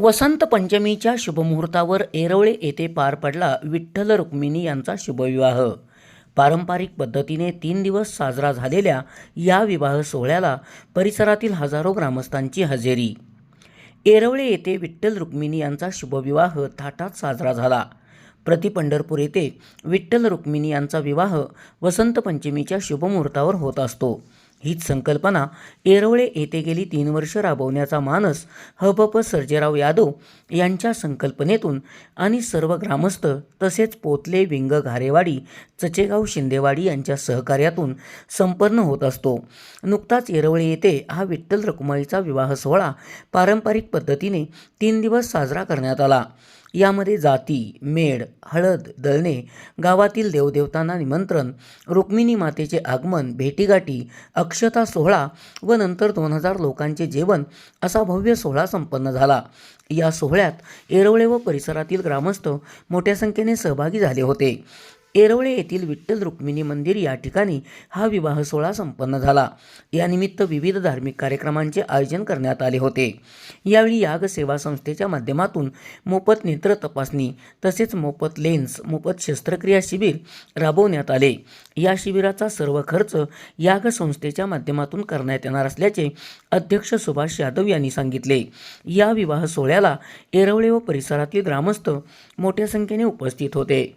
वसंत पंचमीच्या शुभमुहूर्तावर येरवळे येथे पार पडला विठ्ठल रुक्मिणी यांचा शुभविवाह. पारंपरिक पद्धतीने तीन दिवस साजरा झालेल्या या विवाह सोहळ्याला परिसरातील हजारो ग्रामस्थांची हजेरी. येरवळे येथे विठ्ठल रुक्मिणी यांचा शुभविवाह थाटात साजरा झाला. प्रति पंढरपूर येथे विठ्ठल रुक्मिणी यांचा विवाह वसंत पंचमीच्या शुभमुहूर्तावर होत असतो. हीच संकल्पना येरवळे येथे गेली तीन वर्ष राबवण्याचा मानस हबप सर्जेराव यादव यांच्या संकल्पनेतून आणि सर्व ग्रामस्थ तसेच पोतले विंग घारेवाडी चचेगाव शिंदेवाडी यांच्या सहकार्यातून संपन्न होत असतो. नुकताच येरवळे येथे हा विठ्ठल रखुमाईचा विवाह सोहळा पारंपरिक पद्धतीने तीन दिवस साजरा करण्यात आला. यामध्ये जाती मेड हळद दळणे गावातील देवदेवतांना निमंत्रण रुक्मिणी मातेचे आगमन भेटीगाठी अक्षता सोहळा व नंतर दोन हजार लोकांचे जेवण असा भव्य सोहळा संपन्न झाला. या सोहळ्यात येरवळे व परिसरातील ग्रामस्थ मोठ्या संख्येने सहभागी झाले होते. येरवळे येथील विठ्ठल रुक्मिणी मंदिर या ठिकाणी हा विवाह सोहळा संपन्न झाला. यानिमित्त विविध धार्मिक कार्यक्रमांचे आयोजन करण्यात आले होते. यावेळी याग सेवा संस्थेच्या माध्यमातून मोफत नेत्र तपासणी तसेच मोफत लेन्स मोफत शस्त्रक्रिया शिबिर राबवण्यात आले. या शिबिराचा सर्व खर्च याग संस्थेच्या माध्यमातून करण्यात येणार असल्याचे अध्यक्ष सुभाष यादव यांनी सांगितले. या विवाह सोहळ्याला येरवळे व परिसरातील ग्रामस्थ मोठ्या संख्येने उपस्थित होते.